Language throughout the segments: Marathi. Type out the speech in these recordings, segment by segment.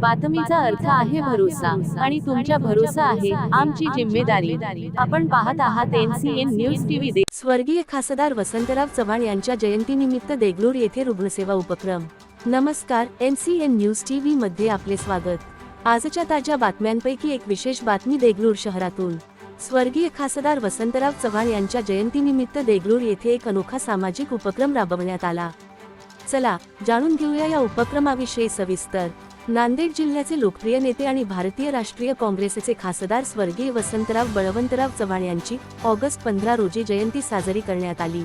बातमीचा अर्थ आहे भरोसा आणि तुमच्या भरोसा आहे आमची जिम्मेदारी. आपण पाहत आहात एनसीएन न्यूज टीव्ही स्वर्गीय खासदार वसंतराव चव्हाण यांच्या जयंतीनिमित्त देगलूर येथे रुग्णसेवा उपक्रम. नमस्कार N C N news TV मध्ये आपले स्वागत. आजच्या ताज्या बातम्यांपैकी एक विशेष बातमी देगलूर शहरातून. स्वर्गीय खासदार वसंतराव चव्हाण यांच्या जयंतीनिमित्त देगलूर येथे एक अनोखा सामाजिक उपक्रम राबवण्यात आला. चला जाणून घेऊया या उपक्रमाविषयी सविस्तर. नांदेड जिल्ह्याचे लोकप्रिय नेते आणि भारतीय राष्ट्रीय काँग्रेसचे खासदार स्वर्गीय वसंतराव बळवंतराव चव्हाण यांची ऑगस्ट पंधरा रोजी जयंती साजरी करण्यात आली.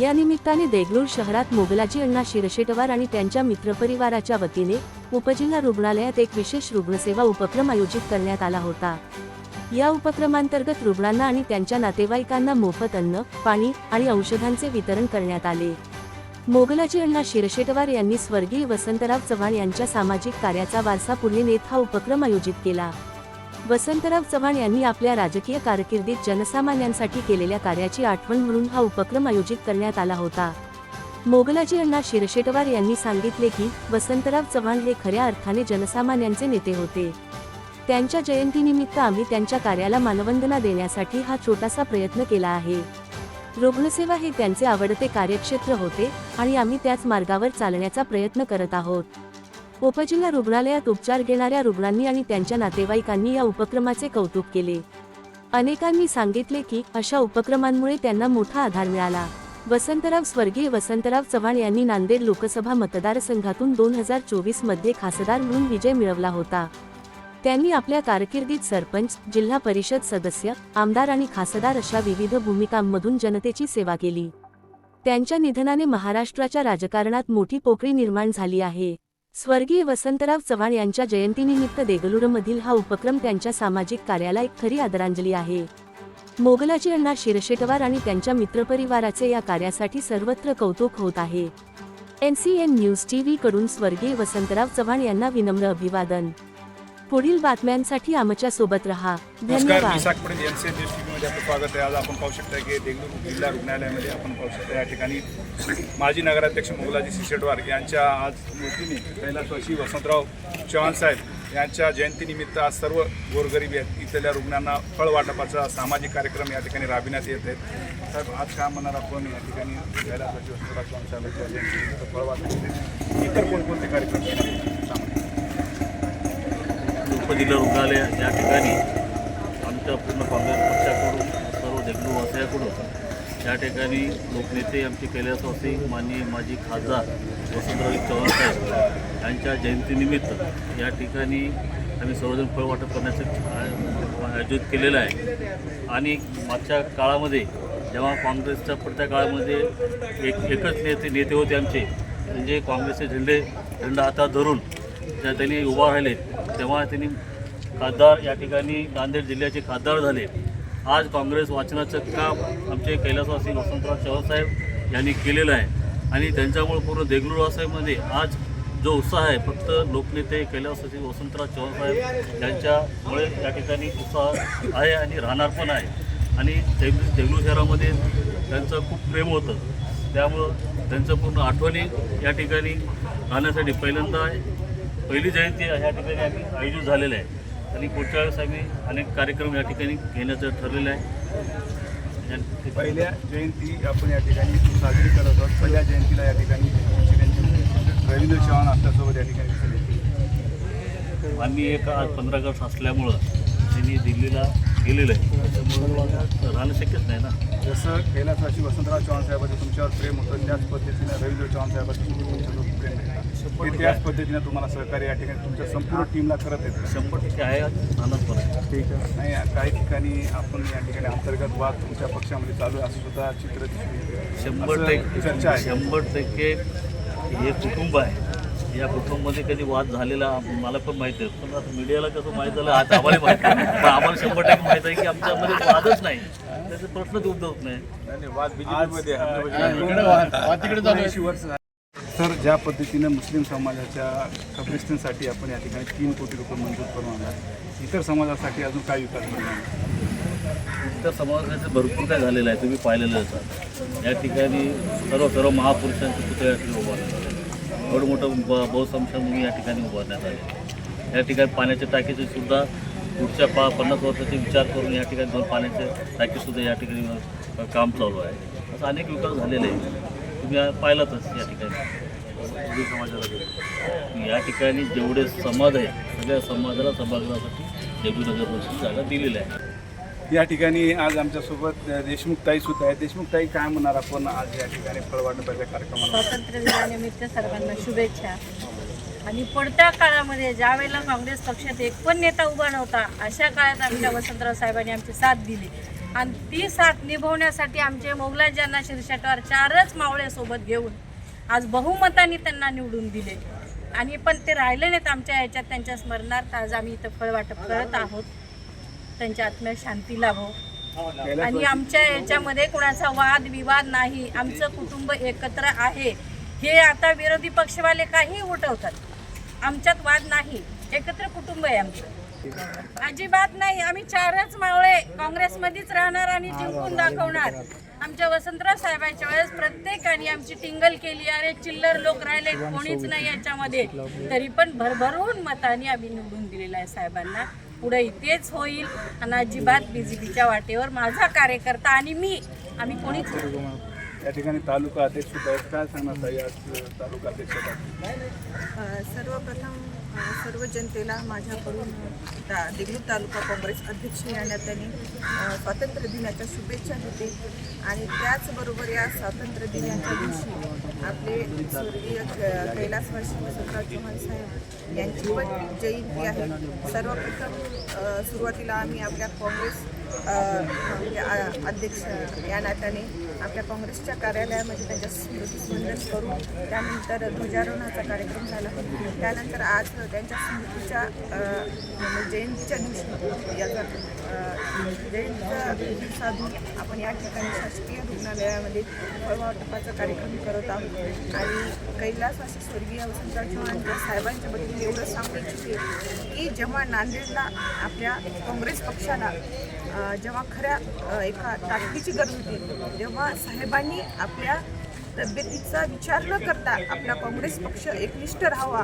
या निमित्ताने देगलूर शहरात मोगलाजी अण्णा शिरशेटवार आणि त्यांच्या मित्रपरिवाराच्या वतीने उपजिल्हा रुग्णालयात एक विशेष रुग्णसेवा उपक्रम आयोजित करण्यात आला होता. या उपक्रमांतर्गत रुग्णांना आणि त्यांच्या नातेवाईकांना मोफत अन्न पाणी आणि औषधांचे वितरण करण्यात आले. मोगलाजी अण्णा शिरशेटवार यांनी स्वर्गीय वसंतराव चव्हाण यांच्या सामाजिक कार्याचा वारसा पुढे नेत हा उपक्रम आयोजित केला. वसंतराव चव्हाण यांनी आपल्या राजकीय कारकिर्दीत जनसामान्यांसाठी केलेल्या कार्याची आठवण म्हणून हा उपक्रम आयोजित करण्यात आला होता. मोगलाजी अण्णा शिरशेटवार यांनी सांगितले की वसंतराव चव्हाण हे खऱ्या अर्थाने जनसामान्यांचे नेते होते. त्यांच्या जयंतीनिमित्त आम्ही त्यांच्या कार्याला मानवंदना देण्यासाठी हा छोटासा प्रयत्न केला आहे. रुग्णसेवा हे त्यांचे आवडते कार्यक्षेत्र होते आणि आम्ही त्याच मार्गावर चालण्याचा प्रयत्न करत आहोत. उपजिल्हा रुग्णालयात उपचार घेणाऱ्या रुग्णांनी आणि त्यांच्या नातेवाईकांनी या उपक्रमाचे कौतुक केले. अनेकांनी सांगितले की अशा उपक्रमांमुळे त्यांना मोठा आधार मिळाला. वसंतराव स्वर्गीय वसंतराव चव्हाण यांनी नांदेड लोकसभा मतदारसंघातून दोन हजार चोवीसमध्ये खासदार म्हणून विजय मिळवला होता. त्यांनी आपल्या कारकिर्दीत सरपंच जिल्हा परिषद सदस्य आमदार आणि खासदार अशा विविध भूमिकांमधून जनतेची सेवा केली. त्यांच्या निधनाने महाराष्ट्राच्या राजकारणात मोठी पोकळी निर्माण झाली आहे. स्वर्गीय वसंतराव चव्हाण यांच्या जयंतीनिमित्त देगलूरमधील हा उपक्रम त्यांच्या सामाजिक कार्याला एक खरी आदरांजली आहे. मोगलाजी अण्णा शिरशेटवार आणि त्यांच्या मित्रपरिवाराचे या कार्यासाठी सर्वत्र कौतुक होत आहे. एन सी एन न्यूज टीव्हीकडून स्वर्गीय वसंतराव चव्हाण यांना विनम्र अभिवादन. पुढील बातम्यांसाठी आमच्यासोबत रहा. नमस्कार मी Sakpade N C N news आपलं स्वागत आहे. आज आपण पाहू शकता की देगलूर जिल्हा रुग्णालयामध्ये आपण पाहू शकता या ठिकाणी माजी नगराध्यक्ष मोगलाजी सिसेटवार यांच्या आज वतीने कैलासवासी वसंतराव चव्हाण साहेब यांच्या जयंतीनिमित्त आज सर्व गोरगरीब इथल्या रुग्णांना फळ वाटपाचा सामाजिक कार्यक्रम या ठिकाणी राबविण्यात येत आहेत. साहेब आज काय म्हणणार आपण या ठिकाणी? कैलासवासी वसंतराव चव्हाण साहेबांच्या जयंतीनिमित्त फळ वाटप. इतर कोणकोणते कार्यक्रम? पतीला रुग्णालय या ठिकाणी आमच्या पूर्ण काँग्रेस पक्षाकडून सर्व देगलू वासियाकडून या ठिकाणी लोकनेते आमचे कैलासवासी माननीय माजी खासदार वसंतराव चव्हाण साहेब यांच्या जयंतीनिमित्त या ठिकाणी आम्ही सर्वजण फळ वाटप करण्याचं आयोजित केलेलं आहे. आणि मागच्या काळामध्ये जेव्हा काँग्रेसच्या पडत्या काळामध्ये एक एकच नेते नेते होते आमचे म्हणजे काँग्रेसचे झेंडे झेंडा हातात धरून त्या त्यांनी उभा राहिले. तेव्हा त्यांनी खासदार या ठिकाणी नांदेड जिल्ह्याचे खासदार झाले. आज काँग्रेस वाचनाचं काम आमचे कैलासवासी वसंतराव चव्हाणसाहेब यांनी केलेलं आहे. आणि त्यांच्यामुळे पूर्ण देगलुरवासाहेबमध्ये आज जो उत्साह आहे फक्त लोकनेते कैलासवासी वसंतराव चव्हाणसाहेब यांच्यामुळे या ठिकाणी उत्साह आहे आणि राहणार पण आहे. आणि देगलू देगलूर शहरामध्ये त्यांचं खूप प्रेम होतं. त्यामुळं त्यांचं पूर्ण आठवणी या ठिकाणी राहण्यासाठी पहिल्यांदा पहिली जयंती या ठिकाणी आम्ही आयोजित झालेलं आहे. आणि पुढच्या वेळेस आम्ही अनेक कार्यक्रम या ठिकाणी घेण्याचं ठरलेलं आहे. पहिल्या जयंती आपण या ठिकाणी साजरी करत आहोत. पहिल्या जयंतीला या ठिकाणी रवींद्र चव्हाण आपल्यासोबत या ठिकाणी. आम्ही एक आज पंधरा ऑगस्ट असल्यामुळं त्यांनी दिल्लीला गेलेलं आहे. त्याच्यामुळं राहणं शक्यच नाही ना. जसं कैलासवासी वसंतराव चव्हाण साहेबांचं तुमच्यावर प्रेम होतं त्याच पद्धतीनं रवींद्र चव्हाण साहेबांचं सुद्धा तुमच्यावर प्रेम आहे ते त्याच पद्धतीनं तुम्हाला सहकार्य या ठिकाणी तुमच्या संपूर्ण टीमला करत येतं शंभर टक्के आहे. ठीक आहे. नाही काही ठिकाणी आपण या ठिकाणी अंतर्गत वाद तुमच्या पक्षामध्ये चालू आहे असं सुद्धा चित्र शंभर टक्के. चर्चा आहे. शंभर टक्के हे कुटुंब आहे. या कुटुंबामध्ये कधी वाद झालेला मला पण माहिती आहे. पण आता मीडियाला कसं माहीत झालं आता आम्हाला माहिती आहे. पण आम्हाला शंभर टक्के माहीत आहे की आमच्यामध्ये वादच नाही. त्याचे प्रश्नच उद्भवत नाही. तर ज्या पद्धतीनं मुस्लिम समाजाच्या कब्रिस्तानसाठी आपण या ठिकाणी तीन कोटी रुपये मंजूर करून आणला इतर समाजासाठी अजून काय विकास करणार त्या समाजाचं भरपूर काय झालेलं आहे तुम्ही पाहिलेलं असाल या ठिकाणी सर्व सर्व महापुरुषांचे पुतळे या ठिकाणी उभारण्यात आले. एवढं मोठं बहुसंख्या भूमी या ठिकाणी उभारण्यात आले. या ठिकाणी पाण्याच्या टाकीचे सुद्धा पुढच्या पा पन्नास वर्षाचे विचार करून या ठिकाणी दोन पाण्याचे टाकीसुद्धा या ठिकाणी काम चालू आहे. असं अनेक विकास झालेले आहे तुम्ही पाहिलातच या ठिकाणी. समाजाला. या ठिकाणी जेवढे समाज आहे सगळ्या समाजाला सभागृहासाठी देवी नगर परिषद जागा दिलेल्या आहे. या ठिकाणी आज आमच्यासोबत देशमुख ताई सुद्धा आहे देशमुख ताई काय म्हणणार आपण आज या ठिकाणी फळ वाटपाच्या कार्यक्रमाला? स्वातंत्र्य दिनानिमित्त सर्वांना शुभेच्छा. आणि पुढच्या काळामध्ये ज्यावेळेला काँग्रेस पक्षात एक पण नेता उभा नव्हता अशा काळात आमच्या वसंतराव साहेबांनी आमची साथ दिली. आणि ती साथ निभवण्यासाठी आमचे मोगलांना शिरशाटावर चारच मावळे सोबत घेऊन आज बहुमताने त्यांना निवडून दिले. आणि पण ते राहिले नाहीत आमच्या ह्याच्यात त्यांच्या स्मरणार्थ आज आम्ही इथं फळ वाटप करत आहोत. त्यांच्या आत्म्यात शांती लाभो. आणि आमच्या याच्यामध्ये कोणाचा वाद विवाद नाही आमचं कुटुंब एकत्र आहे. हे आता विरोधी पक्षवाले काही उठवतात. आमच्यात वाद नाही. एकत्र कुटुंब आहे आमचं. अजिबात नाही. आम्ही चारच मावळे काँग्रेसमध्येच राहणार आणि जिंकून दाखवणार. आमच्या वसंतराव साहेबांच्या वेळेस प्रत्येकाने आमची टिंगल केली. अरे चिल्लर लोक राहिले. कोणीच नाही याच्यामध्ये. तरी पण भरभरून मताने आम्ही निवडून दिलेलं आहे साहेबांना. पुढे इथेच होईल. आणि अजिबात बीजेपीच्या वाटेवर माझा कार्यकर्ता आणि मी आम्ही कोणीच या ठिकाणी तालुका अध्यक्ष सुद्धा आहेत काय सांगणार तालुका अध्यक्ष सर्वप्रथम सर्व जनतेला माझ्याकडून ता देगलूर तालुका काँग्रेस अध्यक्ष या नात्याने स्वातंत्र्य दिनाच्या शुभेच्छा देते. आणि त्याचबरोबर या स्वातंत्र्य दिनाच्या दिवशी आपले स्वर्गीय कैलासवासी वसंतराव चव्हाण साहेब यांची पण जयंती आहे. सर्वप्रथम सुरुवातीला आम्ही आपल्या काँग्रेस अध्यक्ष या नात्याने आपल्या काँग्रेसच्या कार्यालयामध्ये त्यांच्या स्मृतीवंदन करून त्यानंतर ध्वजारोहणाचा कार्यक्रम झाला. त्यानंतर आज त्यांच्या स्मृतीच्या म्हणजे जयंतीच्या दिवशी याचा जयंतीच्या दिवसाधून साधून आपण या ठिकाणी शासकीय रुग्णालयामध्ये फळवाटपाचा कार्यक्रम करत आहोत. आणि कैलासवासी स्वर्गीय वसंतराव चव्हाण या साहेबांच्या बद्दल एवढं सांगू इच्छिते की जेव्हा नांदेडला आपल्या काँग्रेस पक्षाला जेव्हा खऱ्या एका ताकदीची गरज होती तेव्हा साहेबांनी आपल्या तब्येतीचा विचार न करता आपला काँग्रेस पक्ष एकनिष्ठ राहावा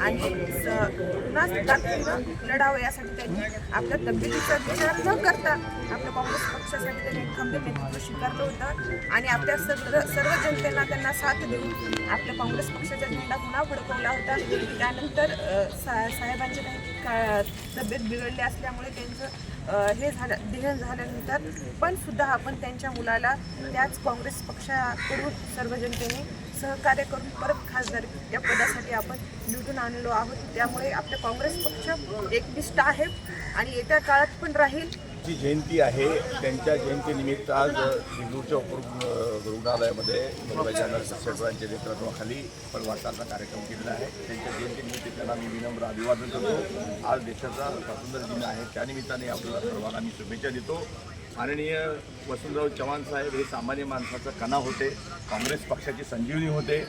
आणि स- पुन्हा ताकदीनं लढावं यासाठी त्यांनी आपल्या तब्येतीचा विचार न करता आपल्या काँग्रेस पक्षासाठी त्यांनी खंबीर नेतृत्व स्वीकारलं होतं आणि आपल्या सर्व सर्व जनतेला त्यांना साथ देऊन आपल्या काँग्रेस पक्षाचा झेंडा पुन्हा फडकवला होता. त्यानंतर सा साहेबांचे काही का तब्येत बिघडली असल्यामुळे त्यांचं हे झालं देहन झाल्यानंतर पण सुद्धा आपण त्यांच्या मुलाला त्याच काँग्रेस पक्षाकडून सर्व जनतेने सहकार्य करून परत खासदार या पदासाठी आपण निवडून आणलो आहोत. त्यामुळे आपलं काँग्रेस पक्ष एकनिष्ठ आहे आणि येत्या काळात पण राहील. जी जयंती आहे. त्यांच्या जयंतीनिमित्त आज दिंडूरच्या उपरुग रुग्णालयामध्ये मुंबईच्या नर्स नेतृत्वाखाली पण वाटाचा कार्यक्रम केलेला आहे. त्यांच्या जयंतीनिमित्त त्यांना मी विनम्र अभिवादन करतो. आज देशाचा स्वातंत्र्य दिन आहे. त्यानिमित्ताने आपल्याला सर्वांना मी शुभेच्छा देतो. माननीय वसंतराव चव्हाण साहेब हे सामान्य माणसाचा कणा होते. काँग्रेस पक्षाची संजीवनी होते.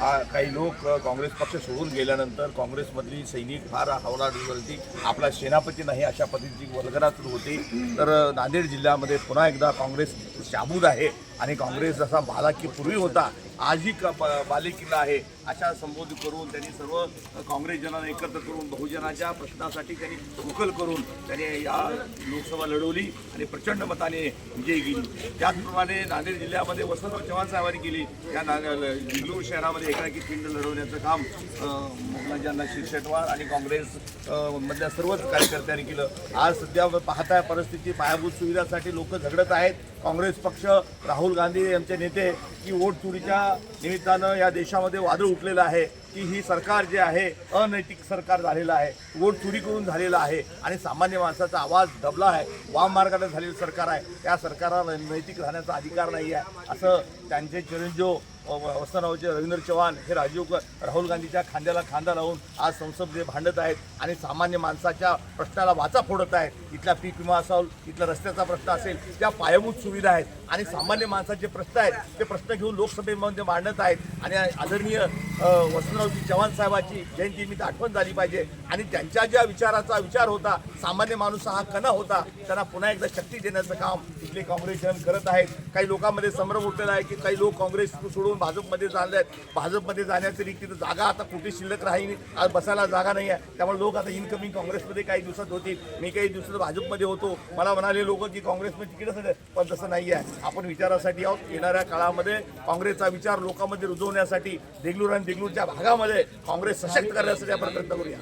आ, काही लोक काँग्रेस पक्ष सोडून गेल्यानंतर काँग्रेसमधली सैनिक फार हवलावरती आपला सेनापती नाही अशा पद्धतीची वल्गना सुरू होती. तर नांदेड जिल्ह्यामध्ये पुन्हा एकदा काँग्रेस शाबूत आहे. आणि काँग्रेस जसा बालाकीपूर्वी होता आजही क बालेकिल्ला आहे अशा संबोधित करून त्यांनी सर्व काँग्रेस जनांना एकत्र करून बहुजनाच्या प्रश्नासाठी त्यांनी उकल करून त्यांनी या लोकसभा लढवली आणि प्रचंड मताने विजयी गेली त्याचप्रमाणे नांदेड जिल्ह्यामध्ये वसंतराव चव्हाण साहेबांनी केली. या ना जिंगूर शहरामध्ये एकाएकी पिंड लढवण्याचं काम मुलांना शिरशेटवार आणि काँग्रेस मधल्या सर्वच कार्यकर्त्यांनी केलं. आज सध्या पाहताय परिस्थिती पायाभूत सुविधासाठी लोक झगडत आहेत. काँग्रेस पक्ष राहुल गांधी यांचे नेते की वोट चोरीच्या निमित्तानं या देशामध्ये वादळ उठलेलं आहे की ही सरकार जे आहे अनैतिक सरकार झालेलं आहे वोट चोरी करून झालेलं आहे आणि सामान्य माणसाचा आवाज दबला आहे वाम मार्गाने झालेलं सरकार आहे. त्या सरकारला नैतिक राहण्याचा अधिकार नाही आहे असं त्यांचे चिरंजीव वसंतरावचे रवींद्र चव्हाण हे राजीव ग- राहुल गांधीच्या खांद्याला खांदा लावून आज संसदेत भांडत आहेत आणि सामान्य माणसाच्या प्रश्नाला वाचा फोडत आहेत. इथला पीक विमा असेल इथला रस्त्याचा प्रश्न असेल त्या पायाभूत सुविधा आहेत. आणि सामान्य माणसाचे प्रश्न आहेत ते प्रश्न घेऊन लोकसभेमध्ये मांडत करत आहेत. आणि आदरणीय वसंतरावजी चव्हाण साहेबाची जयंती निमित्त आठवण झाली पाहिजे. आणि त्यांच्या ज्या विचाराचा विचार होता सामान्य माणूस हा कणा होता त्यांना पुन्हा एकदा शक्ती देण्याचं काम इथले काँग्रेसजन करत आहेत. काही लोकांमध्ये संभ्रम उठलेला आहे की काही लोक काँग्रेस सोडून भाजपमध्ये जाणार आहेत. भाजपमध्ये जाण्याची तिथं जागा आता कुठे शिल्लक राहील? आज बसायला जागा नाही आहे. त्यामुळे लोक आता इनकमिंग काँग्रेसमध्ये काही दिवसात होतील. मी काही दिवसात भाजपमध्ये होतो. मला म्हणाले लोक की काँग्रेसमध्ये तिकीटच पण तसं नाही आहे. आपण विचारासाठी आहोत. येणाऱ्या काळामध्ये काँग्रेसचा विचार लोक लोकांमध्ये रुजवण्यासाठी देगलूर आणि देगलूरच्या भागामध्ये काँग्रेस सशक्त करण्यासाठी आपण प्रयत्न करूया.